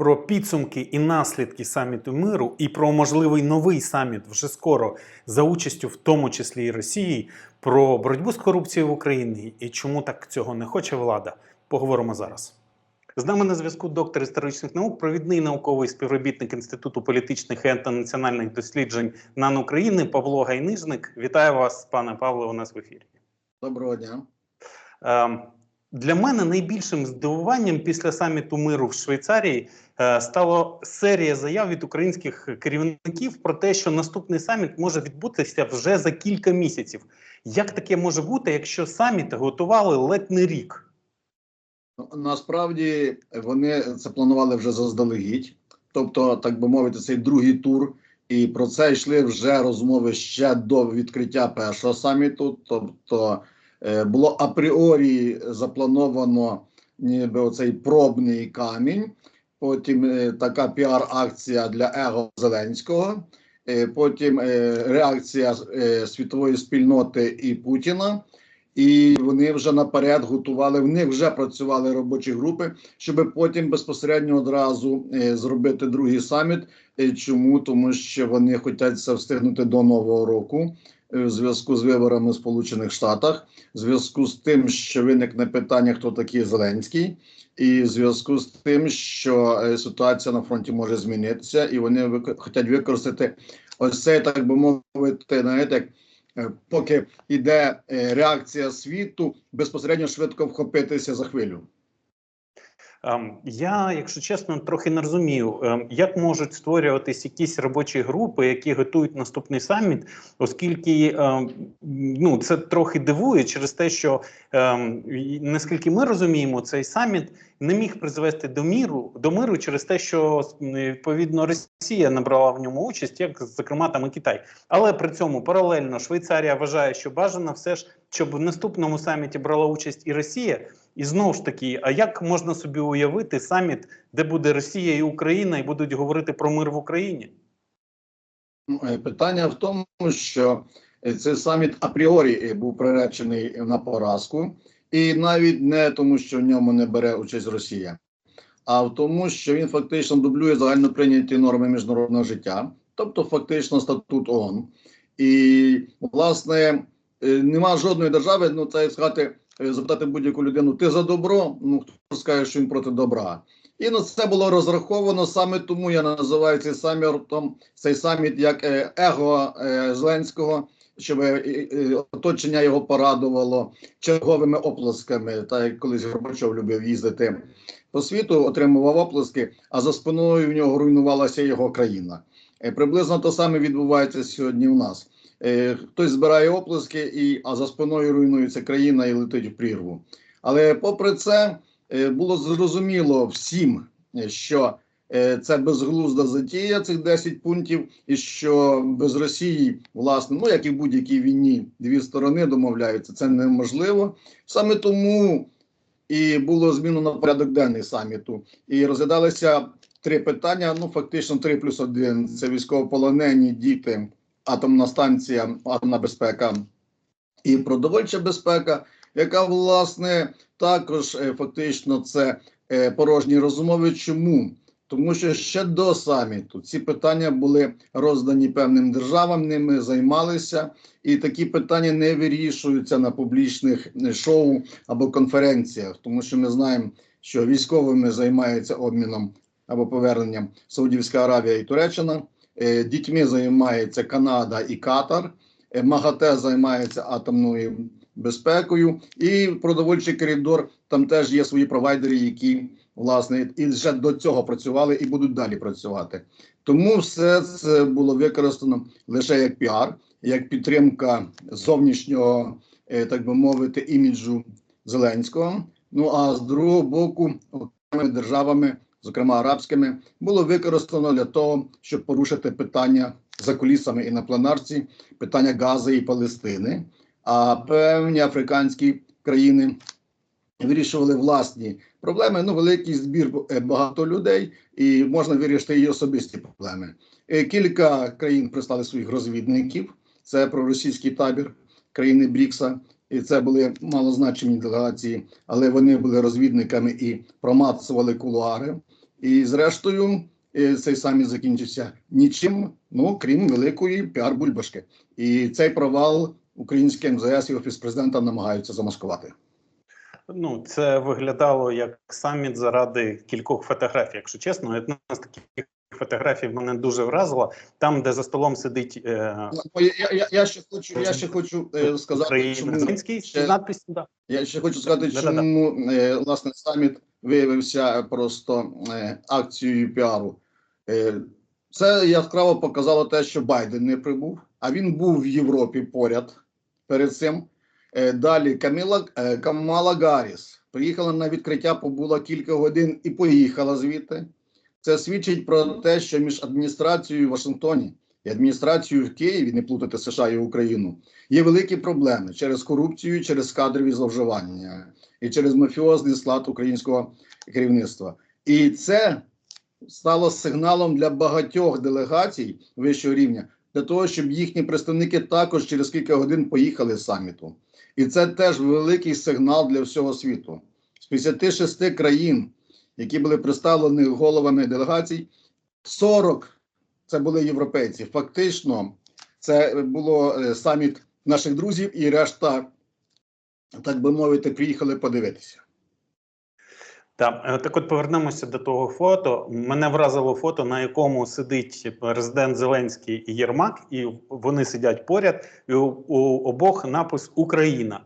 про підсумки і наслідки саміту миру, і про можливий новий саміт вже скоро за участю, в тому числі і Росії, про боротьбу з корупцією в Україні і чому так цього не хоче влада. Поговоримо зараз. З нами на зв'язку доктор історичних наук, провідний науковий співробітник Інституту політичних і антинаціональних досліджень НАН України Павло Гайнижник. Вітаю вас, пане Павло, у нас в ефірі. Доброго дня. Ем, Для мене найбільшим здивуванням після саміту миру в Швейцарії стало серія заяв від українських керівників про те, що наступний саміт може відбутися вже за кілька місяців. Як таке може бути, якщо саміт готували ледь не рік? Ну, Насправді вони це планували вже заздалегідь, тобто, так би мовити, цей другий тур. І про це йшли вже розмови ще до відкриття першого саміту. Тобто е, було апріорі заплановано ніби оцей пробний камінь. Потім е, така піар-акція для Его Зеленського. е, Потім е, реакція світової спільноти і Путіна. І вони вже наперед готували. В них вже працювали робочі групи, щоб потім безпосередньо одразу зробити другий саміт. Чому тому, що вони хочуть це встигнути до нового року в зв'язку з виборами в Сполучених Штатах, в зв'язку з тим, що виникне питання, хто такий Зеленський, і в зв'язку з тим, що е, ситуація на фронті може змінитися, і вони вик- хочуть використати ось цей, так би мовити, як Е, поки йде е, реакція світу, безпосередньо швидко вхопитися за хвилю. Ем, Я, якщо чесно, трохи не розумію, ем, як можуть створюватись якісь робочі групи, які готують наступний саміт, оскільки ем, ну це трохи дивує через те, що наскільки ми розуміємо, цей саміт не міг призвести до міру до миру через те, що відповідно Росія набрала в ньому участь, як зокрема там і Китай. Але при цьому паралельно Швейцарія вважає, що бажано все ж, щоб в наступному саміті брала участь і Росія. І знову ж таки, а як можна собі уявити саміт, де буде Росія і Україна, і будуть говорити про мир в Україні? Е, Питання в тому, що е, цей саміт апріорі е, був приречений на поразку, і навіть не тому, що в ньому не бере участь Росія, а в тому, що він фактично дублює загально прийняті норми міжнародного життя, тобто фактично статут ООН. І власне нема жодної держави, ну це сказати, запитати будь-яку людину: ти за добро? Ну хто скаже, що він проти добра? І на це було розраховано саме тому я називаю цей самітом, цей саміт як е, его е, Зеленського, щоб е, е, оточення його порадувало черговими оплесками, так як колись Горбачов любив їздити по світу, отримував оплески, а за спиною в нього руйнувалася його країна. Е, Приблизно те саме відбувається сьогодні у нас. Е, Хтось збирає оплески, і, а за спиною руйнується країна і летить в прірву. Але попри це, е, було зрозуміло всім, е, що це безглузда затія, цих 10 пунктів, і що без Росії, власне, ну як і в будь-якій війні, дві сторони домовляються, це неможливо. Саме тому і було змінено порядок денний саміту. І розглядалися три питання: ну фактично, три плюс один. Це військовополонені, діти, атомна станція, атомна безпека і продовольча безпека, яка власне також е, фактично це е, порожні розмови. Чому? Тому що ще до саміту ці питання були роздані певним державам, ними займалися, і такі питання не вирішуються на публічних е, шоу або конференціях, тому що ми знаємо, що військовими займаються обміном або поверненням Саудівська Аравія і Туреччина, дітьми займається Канада і Катар, е, МАГАТЕ займається атомною безпекою, і продовольчий коридор там теж є свої провайдери, які власне і вже до цього працювали і будуть далі працювати. Тому все це було використано лише як піар, як підтримка зовнішнього, е, так би мовити, іміджу Зеленського. Ну а з другого боку, окремими державами, зокрема арабськими, було використано для того, щоб порушити питання за кулісами і на пленарці, питання Гази і Палестини. А певні африканські країни вирішували власні проблеми. Ну, великий збір е, багато людей, і можна вирішити і особисті проблеми. Е, Кілька країн прислали своїх розвідників. Це проросійський табір країни Брікса. І це були малозначені делегації, але вони були розвідниками і промацували кулуари. І зрештою, е, цей саміт закінчився нічим, ну крім великої піар-бульбашки. І цей провал українське МЗС і офіс президента намагаються замаскувати. Ну, це виглядало як саміт заради кількох фотографій. Якщо чесно, одна з таких фотографій мене дуже вразила. Там, де за столом сидить е, Ну, Я, я, я ще хочу, я ще хочу е, сказати, чому ще- з надписю. Да. Я ще хочу сказати, чому е, власне саміт виявився просто е, акцією піару. Е, це яскраво показало те, що Байден не прибув, а він був в Європі поряд перед цим. Е, далі Каміла Камала Гарріс приїхала на відкриття, побула кілька годин і поїхала звідти. Це свідчить про те, що між адміністрацією в Вашингтоні і адміністрацією в Києві, не плутати США і Україну, є великі проблеми через корупцію, через кадрові зловживання і через мафіозний склад українського керівництва. І це стало сигналом для багатьох делегацій вищого рівня для того, щоб їхні представники також через кілька годин поїхали з саміту. І це теж великий сигнал для всього світу. З 56 країн, які були представлені головами делегацій, 40 це були європейці. Фактично, це було е, саміт наших друзів, і решта, так би мовити, приїхали подивитися. Так, е, так от повернемося до того фото. Мене вразило фото, на якому сидить президент Зеленський і Єрмак, і вони сидять поряд. І у, у обох напис Україна.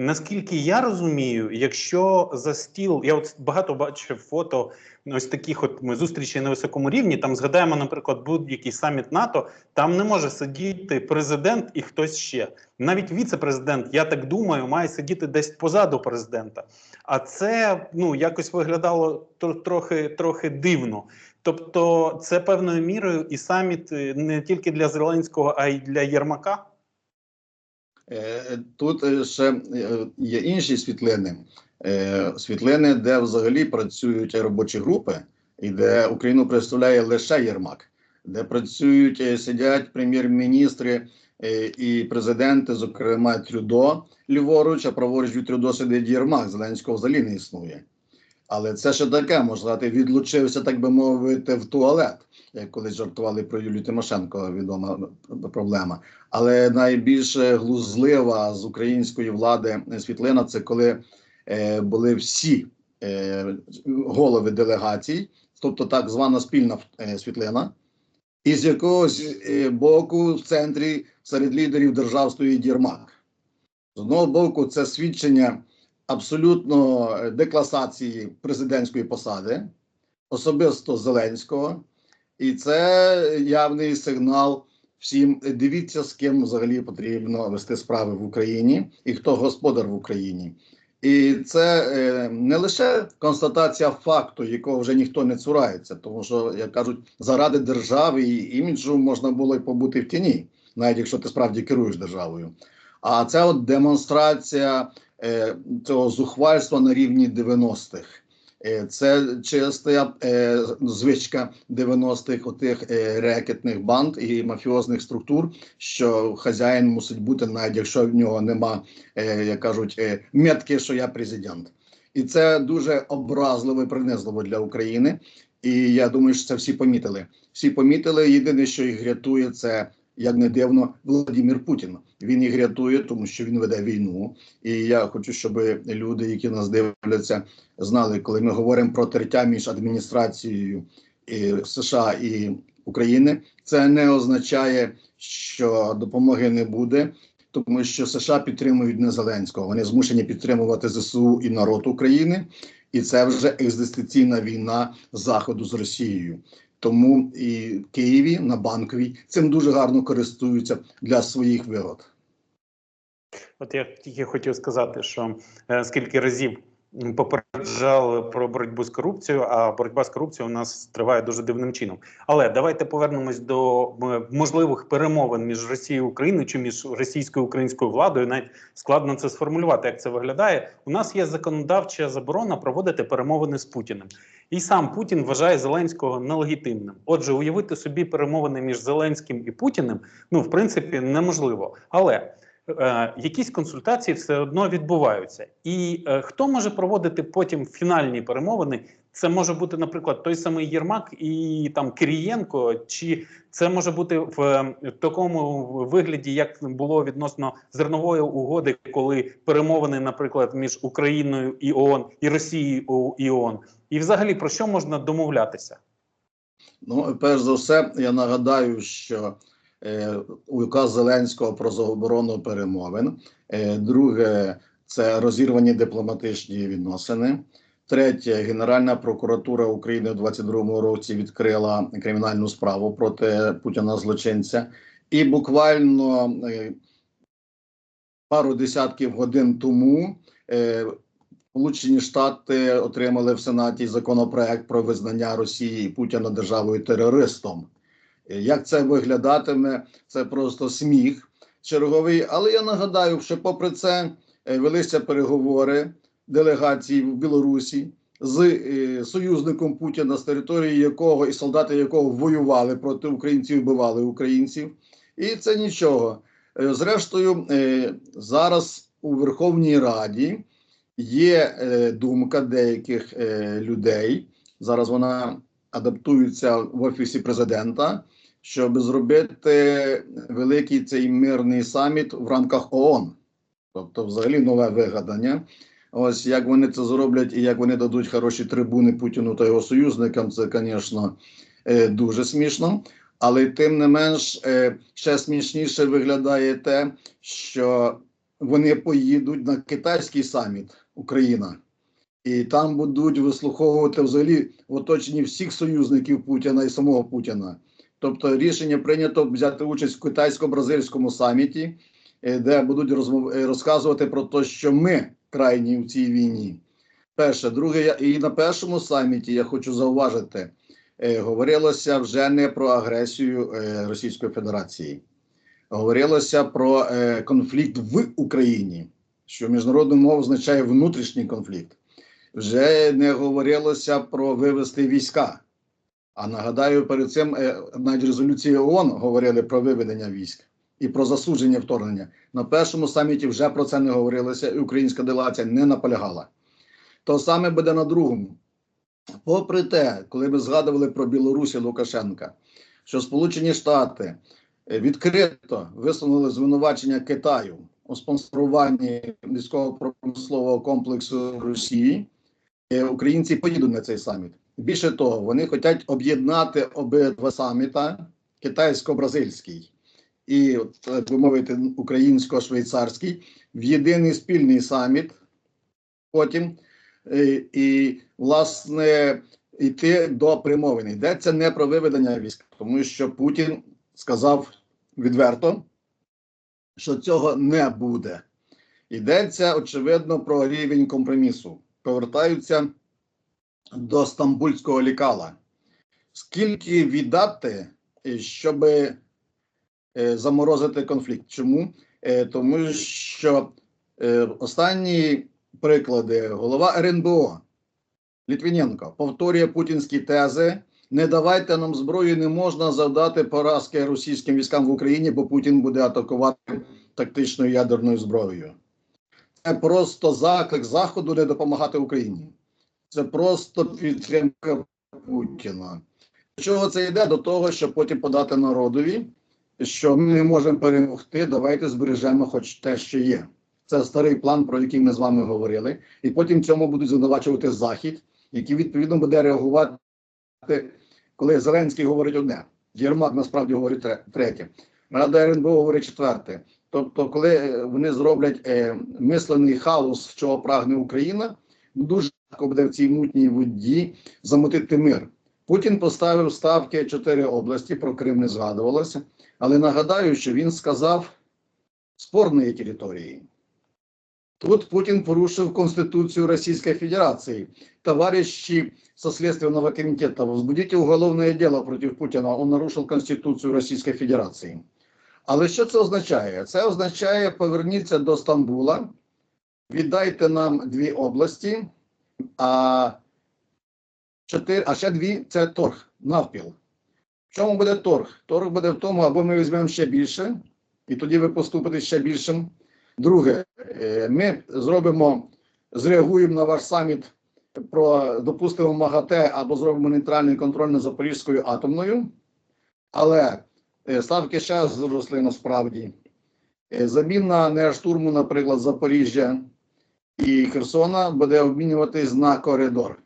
Наскільки я розумію, якщо за стіл, я от багато бачив фото ось таких от ми зустрічей на високому рівні. Там згадаємо, наприклад, будь-який саміт НАТО. Там не може сидіти президент і хтось ще. Навіть віце-президент, я так думаю, має сидіти десь позаду президента. А це ну якось виглядало трохи трохи дивно. Тобто, це певною мірою і саміт е, не тільки для Зеленського, а й для Єрмака. Е, Тут е, ще е, є інші світлини. Е, Світлини, де взагалі працюють робочі групи, і де Україну представляє лише Єрмак, де працюють, е, сидять прем'єр-міністри е, і президенти, зокрема Трюдо ліворуч, а праворуч від Трюдо сидить Єрмак, Зеленського взагалі не існує. Але це ще таке, можна сказати, відлучився, так би мовити, в туалет, як колись жартували про Юлію Тимошенко, відома проблема. Але найбільш глузлива з української влади світлина це коли е, були всі е, голови делегацій, тобто так звана спільна е, світлина, і з якогось е, боку в центрі серед лідерів держав стоїть Єрмак. З одного боку, це свідчення абсолютно е, декласації президентської посади, особисто Зеленського, і це явний сигнал всім. Дивіться, з ким взагалі потрібно вести справи в Україні і хто господар в Україні. І це е, не лише констатація факту, якого вже ніхто не цурається, тому що, як кажуть, заради держави і іміджу можна було й побути в тіні, навіть якщо ти справді керуєш державою. А це от демонстрація цього зухвальства на рівні 90-х. Е, Це чиста е, звичка 90-х отих е, рекетних банд і мафіозних структур, що хазяїн мусить бути, навіть якщо в нього нема, е, як кажуть, е, метки, що я президент. І це дуже образливо і принизливо для України. І я думаю, що це всі помітили. Всі помітили. Єдине, що їх рятує, це як не дивно, Володимир Путін. Він їх рятує, тому що він веде війну. І я хочу, щоб люди, які нас дивляться, знали, коли ми говоримо про тертя між адміністрацією і США і України, це не означає, що допомоги не буде. Тому що США підтримують не Зеленського, вони змушені підтримувати ЗСУ і народ України, і це вже екзистенційна війна заходу з Росією. Тому і в Києві на банковій цим дуже гарно користуються для своїх вигод. От я тільки хотів сказати, що е, скільки разів попереджали про боротьбу з корупцією, а боротьба з корупцією у нас триває дуже дивним чином. Але давайте повернемось до можливих перемовин між Росією і Україною чи між російською і українською владою. Навіть складно це сформулювати, як це виглядає. У нас є законодавча заборона проводити перемовини з Путіним. І сам Путін вважає Зеленського нелегітимним. Отже, уявити собі перемовини між Зеленським і Путіним, ну в принципі, неможливо. Але е, якісь консультації все одно відбуваються. І е, хто може проводити потім фінальні перемовини? це може бути, наприклад, той самий Єрмак і там Кирієнко, чи це може бути в е, такому вигляді, як було відносно зернової угоди, коли перемовини, наприклад, між Україною і ООН і Росією і ООН? І взагалі про що можна домовлятися? Ну, перш за все, я нагадаю, що е, указ Зеленського про заборону перемовин. Е, друге, це розірвані дипломатичні відносини. Третє, Генеральна прокуратура України у 22-му році відкрила кримінальну справу проти Путіна злочинця. І буквально е, пару десятків годин тому е, Сполучені Штати отримали в Сенаті законопроект про визнання Росії і Путіна державою терористом. Е, Як це виглядатиме? Це просто сміх черговий. Але я нагадаю, що попри це е, велися переговори делегації в Білорусі з е, союзником Путіна, з території якого і солдати якого воювали проти українців, вбивали українців. І це нічого. Зрештою, зараз у Верховній Раді є е, думка деяких е, людей. Зараз вона адаптується в офісі президента, щоб зробити великий цей мирний саміт в рамках ООН. Тобто, взагалі, нове вигадання. Ось як вони це зроблять і як вони дадуть хороші трибуни Путіну та його союзникам, це, звісно, е, дуже смішно. Але тим не менш, е, ще смішніше виглядає те, що вони поїдуть на китайський саміт Україна, і там будуть вислуховувати взагалі в оточенні всіх союзників Путіна і самого Путіна. Тобто рішення прийнято взяти участь в китайсько-бразильському саміті, е, де будуть розмов... е, розказувати про те, що ми крайні в цій війні. Перше, друге, і на першому саміті я хочу зауважити, е, говорилося вже не про агресію Російської Федерації, говорилося про конфлікт в Україні, що міжнародною мовою означає внутрішній конфлікт. Вже не говорилося про вивести війська. А нагадаю, перед цим е, навіть резолюції ООН говорили про виведення військ і про засудження вторгнення. На першому саміті вже про це не говорилося, і українська делегація не наполягала. То саме буде на другому. Попри те, коли ми згадували про Білорусь і Лукашенка, що Сполучені Штати відкрито висунули звинувачення Китаю у спонсоруванні військово-промислового комплексу Росії, е, українці поїдуть на цей саміт. Більше того, вони хочуть об'єднати обидва саміта китайсько-бразильський і, так би мовити, українсько-швейцарський в єдиний спільний саміт. Потім е, і, власне, йти до примовин. Йдеться не про виведення військ, тому що Путін сказав відверто, що цього не буде. Йдеться, очевидно, про рівень компромісу. Повертаються до стамбульського лікала. Скільки віддати, е, щоб е, заморозити конфлікт? Чому? Е, Тому що останні приклади голова РНБО Літвіненко повторює путінські тези. Не давайте нам зброю, не можна завдати поразки російським військам в Україні, бо Путін буде атакувати тактичною ядерною зброєю. Це просто заклик Заходу не допомагати Україні. Це просто підтримка Путіна. До чого це йде? До того, щоб потім подати народові, що ми не можемо перемогти, давайте збережемо хоч те, що є. Це старий план, про який ми з вами говорили. І потім цьому будуть звинувачувати Захід, який відповідно буде реагувати, коли Зеленський говорить одне. Єрмак насправді говорить тре- третє. Рада РНБО говорить четверте. Тобто, коли е, вони зроблять е, мислений хаос, чого прагне Україна, дуже легко буде в цій мутній воді замотити мир. Путін поставив ставки чотири області, про Крим не згадувалося. Але нагадаю, що він сказав спорної території. Тут Путин порушил Конституцию Российской Федерации. Товарищи со Следственного комитета, возбудите уголовное дело против Путина. Он нарушил Конституцію Російської Федерації. Але що це означає? Це означає поверніться до Стамбула, віддайте нам дві області, а, чотири, а ще дві це торг, навпіл. В чому буде торг? Торг буде в тому, або ми візьмемо ще більше, і тоді ви поступите ще більшим. Друге, е, ми зробимо, зреагуємо на ваш саміт про допустимо МАГАТЕ або зробимо нейтральний контроль над Запорізькою атомною, але е, ставки ще зросли насправді. Е, Заміна не штурму, наприклад, Запоріжжя і Херсона буде обмінюватись на коридор.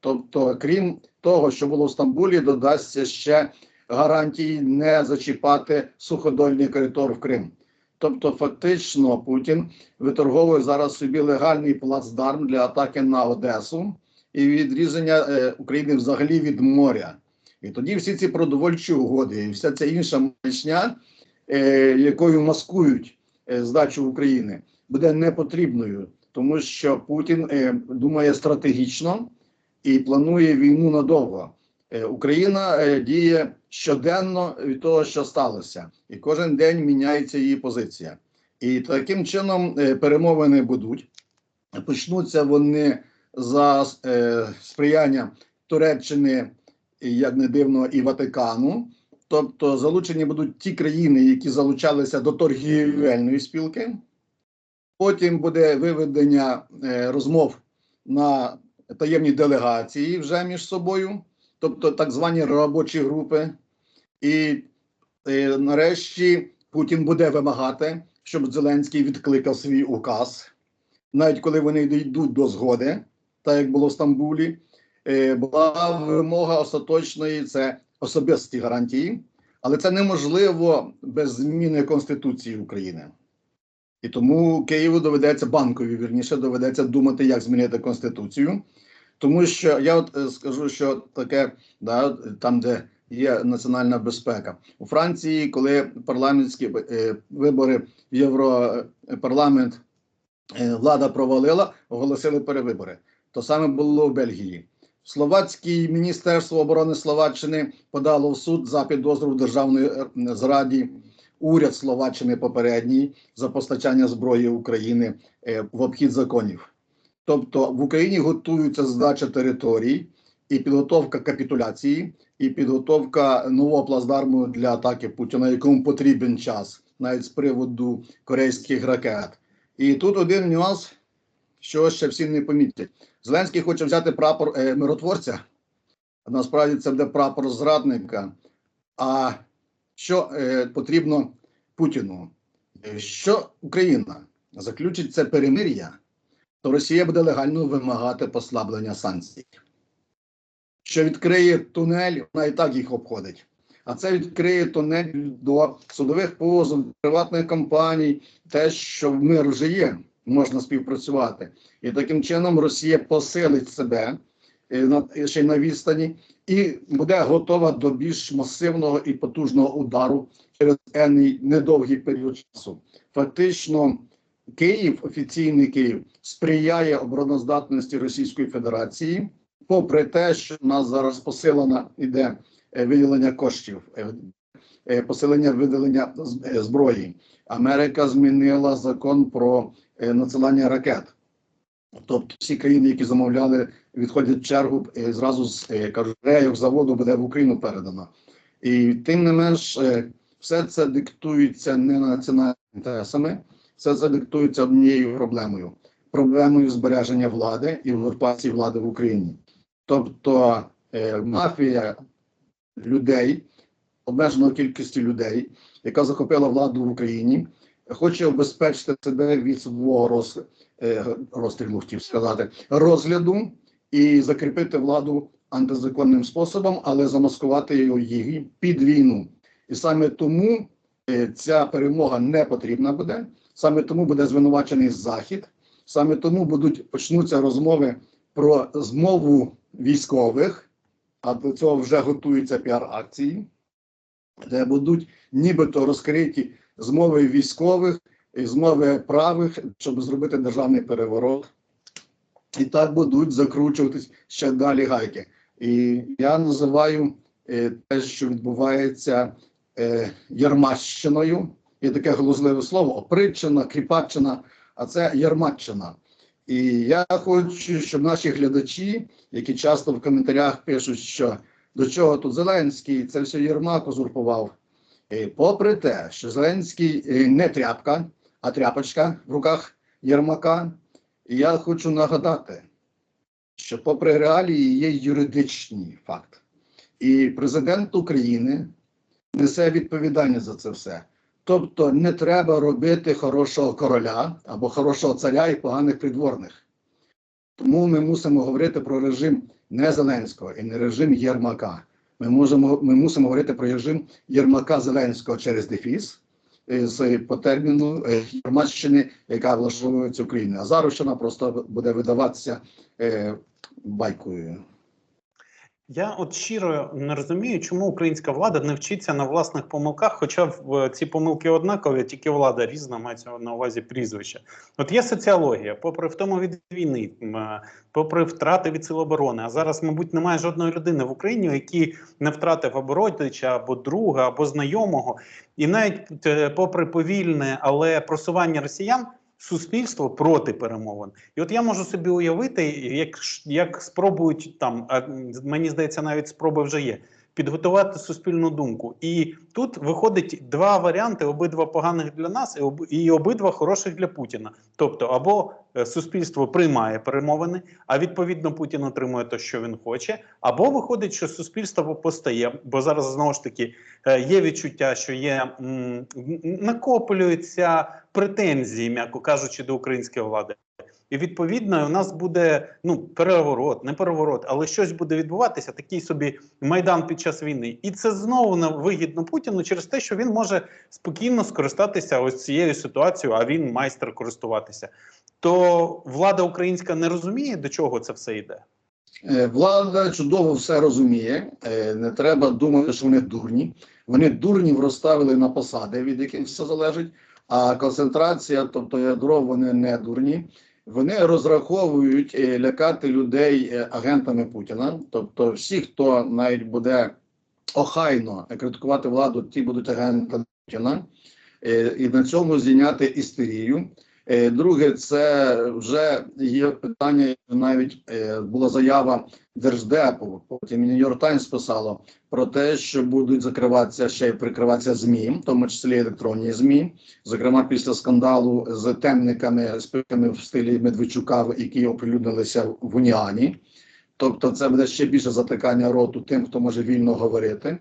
Тобто, крім того, що було в Стамбулі, додасться ще гарантії не зачіпати суходольний коридор в Крим. Тобто, фактично, Путін виторговує зараз собі легальний плацдарм для атаки на Одесу і відрізання е, України взагалі від моря. І тоді всі ці продовольчі угоди і вся ця інша маячня, е, якою маскують е, здачу України, буде непотрібною, тому що Путін думає стратегічно і планує війну надовго. Е, Україна е, діє щоденно від того, що сталося, і кожен день міняється її позиція. І таким чином е, перемовини будуть. Почнуться вони за сприяння Туреччини, як не дивно, і Ватикану. Тобто залучені будуть ті країни, які залучалися до торгівельної спілки. Потім буде виведення розмов на таємні делегації вже між собою, тобто так звані робочі групи. І е, нарешті Путін буде вимагати, щоб Зеленський відкликав свій указ, навіть коли вони дійдуть до згоди, так як було в Стамбулі. Е, була вимога остаточної це особисті гарантії, але це неможливо без зміни Конституції України. І тому Києву доведеться банкові вірніше доведеться думати, як змінити конституцію. Тому що я от е, скажу, що таке, да, там, де є національна безпека у Франції, коли парламентські е, вибори в Європарламент е, влада провалила, оголосили перевибори. То саме було в Бельгії. Словацьке міністерство оборони Словаччини подало в суд за підозру в державної зраді уряд Словаччини попередній за постачання зброї України в обхід законів. Тобто в Україні готується здача територій і підготовка капітуляції, і підготовка нового плацдарму для атаки Путіна, якому потрібен час, навіть з приводу корейських ракет. І тут один нюанс, що ще всі не помітять. Зеленський хоче взяти прапор е, миротворця. Насправді це буде прапор зрадника. А що е, потрібно Путіну? Е, Що Україна заключить це перемир'я, то Росія буде легально вимагати послаблення санкцій. Що відкриє тунель, вона і так їх обходить. А це відкриє тунель до судових позовів, приватних компаній, те, що мир вже є, можна співпрацювати. І таким чином Росія посилить себе е, ще й на відстані і буде готова до більш масивного і потужного удару через недовгий період часу. Фактично, Київ, офіційний Київ, сприяє обороноздатності Російської Федерації, попри те, що в нас зараз посилена іде е, виділення коштів, е, е, посилення виділення зброї. Америка змінила закон про надсилання ракет. Тобто всі країни, які замовляли, відходять в чергу, зразу з кажуть, заводу буде в Україну передано. І тим не менш, все це диктується не національними інтересами, це диктується однією проблемою проблемою збереження влади і узурпації влади в Україні. Тобто е, мафія людей, обмеженої кількості людей, яка захопила владу в Україні, хоче обезпечити себе від свого роз, е, розстрілу, хотів сказати, розгляду і закріпити владу антизаконним способом, але замаскувати її під війну. І саме тому е, ця перемога не потрібна буде. Саме тому буде звинувачений Захід. Саме тому будуть почнуться розмови про змову військових, а до цього вже готуються піар-акції, де будуть нібито розкриті змови військових і змови правих, щоб зробити державний переворот. І так будуть закручуватись ще далі гайки. І я називаю е, те, що відбувається е, Ярмащиною. Є таке глузливе слово, опричина, кріпаччина, а це Ярмаччина. І я хочу, щоб наші глядачі, які часто в коментарях пишуть, що до чого тут Зеленський, це все Єрмак узурпував. І попри те, що Зеленський е, не тряпка, а тряпочка в руках Єрмака, я хочу нагадати, що, попри реалії, є юридичний факт. І президент України несе відповідальність за це все. Тобто не треба робити хорошого короля або хорошого царя і поганих придворних. Тому ми мусимо говорити про режим не Зеленського і не режим Єрмака. Ми, можемо, ми мусимо говорити про режим Єрмака Зеленського через дефіс е, з по терміну е, Єрмаччини, яка влаштовується Україною. А Зарущина просто буде видаватися е, байкою. Я от щиро не розумію, чому українська влада не вчиться на власних помилках, хоча в е, ці помилки однакові, тільки влада різна мається на увазі прізвища. От є соціологія, попри втому від війни, е, попри втрати від сил оборони. А зараз, мабуть, немає жодної людини в Україні, який не втратив або родича, або друга, або знайомого. І навіть е, попри повільне, але просування росіян. Суспільство проти перемовин, і от я можу собі уявити, як, як спробують там, а мені здається, навіть спроби вже є підготувати суспільну думку. І тут виходить два варіанти: обидва поганих для нас, і, обидва хороших для Путіна. Тобто, або е, суспільство приймає перемовини, а відповідно Путін отримує те, що він хоче, або виходить, що суспільство постає, бо зараз знову ж таки е, є відчуття, що є накоплюються претензії, м'яко кажучи, до української влади. І відповідно у нас буде ну переворот, не переворот, але щось буде відбуватися, такий собі майдан під час війни, і це знову вигідно Путіну через те, що він може спокійно скористатися ось цією ситуацією, а він майстер користуватися. То влада українська не розуміє, до чого це все йде. Е, Влада чудово все розуміє. Е, Не треба думати, що вони дурні. Вони дурнів розставили на посади, від яких все залежить. А концентрація, тобто ядро, вони не дурні. Вони розраховують е, лякати людей е, агентами Путіна. Тобто, всі, хто навіть буде охайно критикувати владу, ті будуть агентами Путіна. Е, І на цьому зійняти істерію. Е, Друге, це вже є питання. Навіть е, була заява держдепу. Потім Нью-Йорк Таймс писало про те, що будуть закриватися ще й прикриватися змі, в тому числі електронні змі. Зокрема, після скандалу з темниками, спиками в стилі Медведчука, які оприлюднилися в Уніані. Тобто, це буде ще більше затикання роту тим, хто може вільно говорити.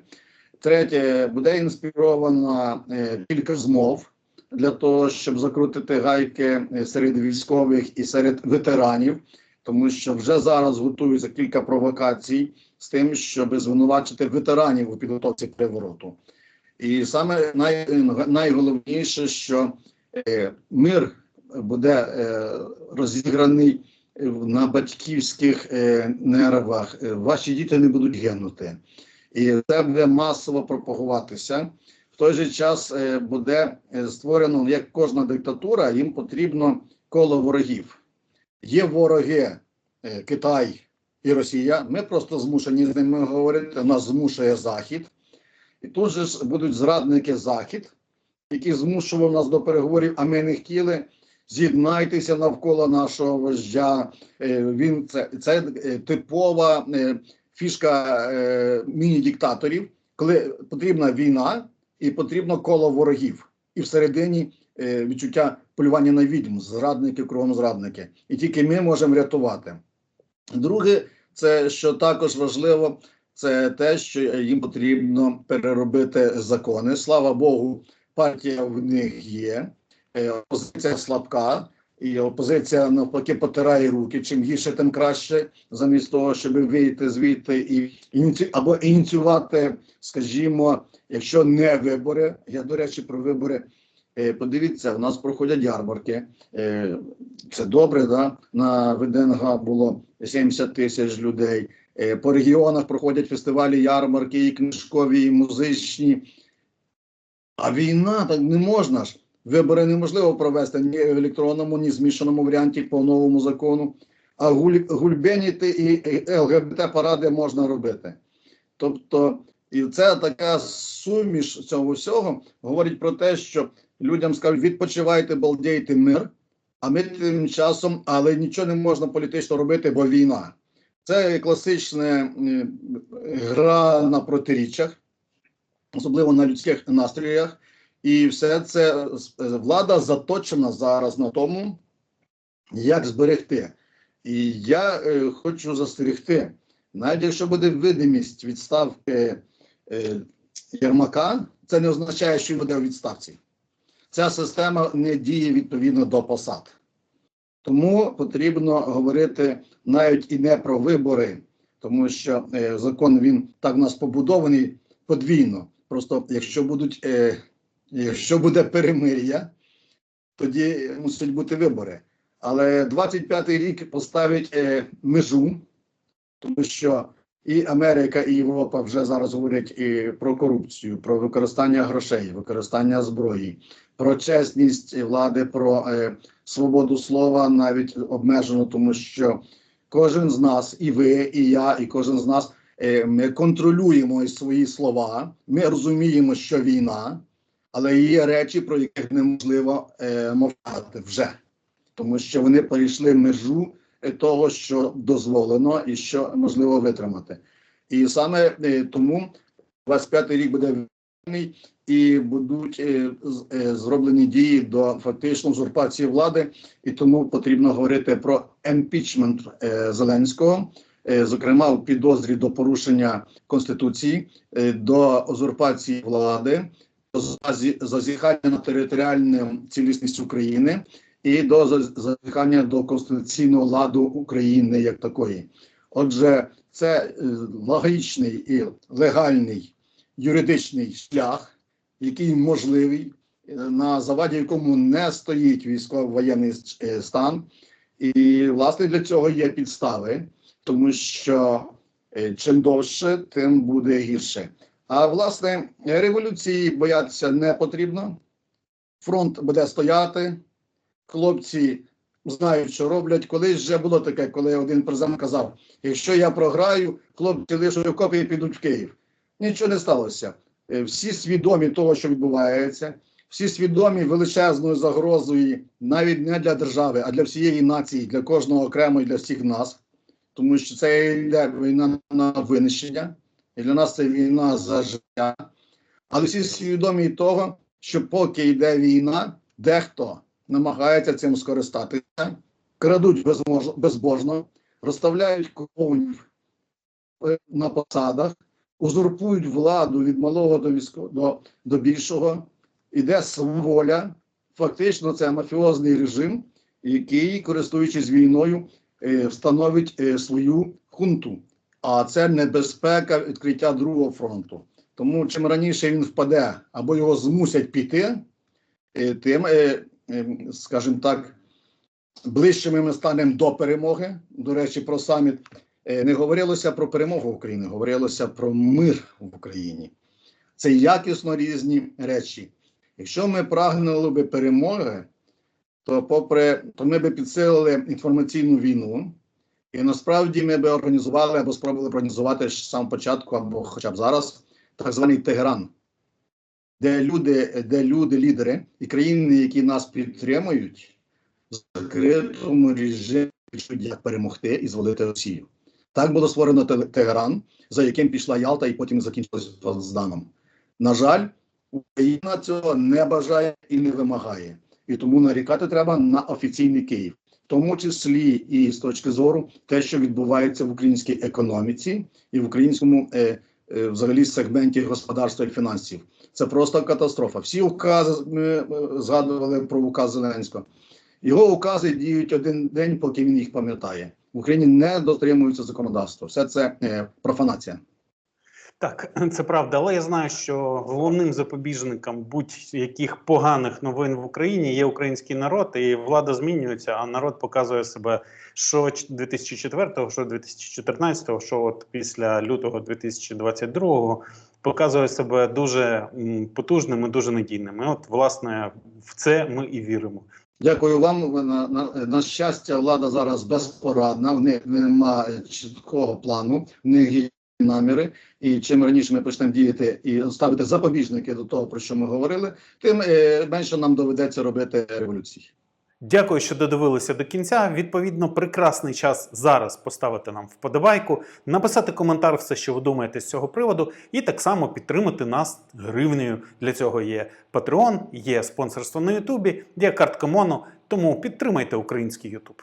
Третє, буде інспірована е, кілька змов для того, щоб закрутити гайки серед військових і серед ветеранів, тому що вже зараз готуються кілька провокацій з тим, щоб звинувачити ветеранів у підготовці перевороту. І саме най, найголовніше, що е, мир буде е, розіграний на батьківських е, нервах. Ваші діти не будуть гинути. І це буде масово пропагуватися. В той же час е, буде е, створено, як кожна диктатура, їм потрібно коло ворогів. Є вороги е, Китай і Росія. Ми просто змушені з ними говорити. Нас змушує Захід. І тут же ж будуть зрадники Захід, які змушував нас до переговорів, а ми не хотіли. З'єднайтеся навколо нашого вождя. Він це, це типова фішка міні-диктаторів, коли потрібна війна і потрібно коло ворогів. І всередині е, відчуття полювання на відьм, зрадники, кругом зрадники. І тільки ми можемо рятувати. Друге, це що також важливо, це те, що їм потрібно переробити закони. Слава Богу, партія в них є. Е, Опозиція слабка, і опозиція навпаки потирає руки. Чим гірше, тим краще, замість того, щоб вийти звідти і ініці... або ініціювати, скажімо, якщо не вибори. Я до речі про вибори. Е, Подивіться, у нас проходять ярмарки. Е, Це добре, да? На ВДНГ було 70 тисяч людей. Е, По регіонах проходять фестивалі, ярмарки, і книжкові, і музичні. А війна так не можна ж. Вибори неможливо провести ні в електронному, ні в змішаному варіанті по новому закону. А гуль, гульбеніти і ЛГБТ паради можна робити. Тобто, і це така суміш цього всього говорить про те, що людям скажуть, відпочивайте, балдейте мир, а ми тим часом, але нічого не можна політично робити, бо війна. Це класична е, гра на протиріччях, особливо на людських настроях. І все це е, влада заточена зараз на тому, як зберегти І я е, хочу застерегти, навіть якщо буде видимість відставки е, Єрмака, це не означає, що він буде у відставці. Ця система не діє відповідно до посад. Тому потрібно говорити навіть і не про вибори, тому що е, закон він так в нас побудований подвійно. Просто якщо будуть, е, якщо буде перемир'я, тоді мусять бути вибори. Але 25-й рік поставить е, межу, тому що і Америка, і Європа вже зараз говорять і про корупцію, про використання грошей, використання зброї, про чесність влади, про е, свободу слова навіть обмежено, тому що кожен з нас, і ви, і я, і кожен з нас, е, ми контролюємо свої слова. Ми розуміємо, що війна, але є речі, про яких неможливо е, мовчати вже, тому що вони перейшли межу е, того, що дозволено і що можливо витримати. І саме е, тому 25-й рік буде вільний і будуть е, е, зроблені дії до фактично узурпації влади, і тому потрібно говорити про емпічмент е, Зеленського, е, зокрема у підозрі до порушення конституції, е, до узурпації влади, зазіхання на територіальну цілісність України і до зазіхання до конституційного ладу України як такої. Отже, це е, логічний і легальний юридичний шлях, який можливий, е, на заваді якому не стоїть військово-воєнний е, стан. І власне для цього є підстави, тому що чим довше, тим буде гірше. А власне революції боятися не потрібно. Фронт буде стояти, хлопці знають, що роблять. Колись вже було таке, коли один президент казав: якщо я програю, хлопці лишуть окопи і підуть в Київ. Нічого не сталося. Е, Всі свідомі того, що відбувається, всі свідомі величезною загрозою навіть не для держави, а для всієї нації, для кожного окремо і для всіх нас, тому що це йде війна на винищення, і для нас це війна за життя. Але всі свідомі того, що поки йде війна, дехто намагається цим скористатися, крадуть безбожно, розставляють клоунів е, на посадах, узурпують владу від малого до військо до, до більшого, іде сваволя. Фактично, це мафіозний режим, який, користуючись війною, е, встановить е, свою хунту. А це небезпека відкриття другого фронту. Тому чим раніше він впаде або його змусять піти, е, тим, е, е, скажімо так, ближчими ми станемо до перемоги. До речі, про саміт не говорилося про перемогу України, говорилося про мир в Україні. Це якісно різні речі. Якщо ми прагнули би перемоги, то попри то ми би підсилили інформаційну війну, і насправді ми би організували або спробували організувати з самого початку, або хоча б зараз, так званий Тегеран, де люди, де люди, лідери і країни, які нас підтримують, в закритому режимі як перемогти і звалити Росію. Так було створено Тегеран, за яким пішла Ялта і потім закінчилось Потсдамом. На жаль, Україна цього не бажає і не вимагає. І тому нарікати треба на офіційний Київ, в тому числі і з точки зору те, що відбувається в українській економіці і в українському е, е, взагалі сегменті господарства і фінансів. Це просто катастрофа. Всі укази ми е, згадували про указ Зеленського. Його укази діють один день, поки він їх пам'ятає. В Україні не дотримується законодавства. Все це е, профанація. Так, це правда, але я знаю, що головним запобіжником будь-яких поганих новин в Україні є український народ, і влада змінюється, а народ показує себе що 2004-го, що 2014-го, що от після лютого 2022-го показує себе дуже потужним і дуже надійним. І от, власне, в це ми і віримо. Дякую вам. На, на, на щастя, влада зараз безпорадна. В них немає чіткого плану, в них є наміри. І чим раніше ми почнемо діяти і ставити запобіжники до того, про що ми говорили, тим е, менше нам доведеться робити революції. Дякую, що додивилися до кінця. Відповідно, прекрасний час зараз поставити нам вподобайку, написати коментар, все, що ви думаєте з цього приводу, і так само підтримати нас гривнею. Для цього є Patreon, є спонсорство на Ютубі, є картка Моно. Тому підтримайте український Ютуб.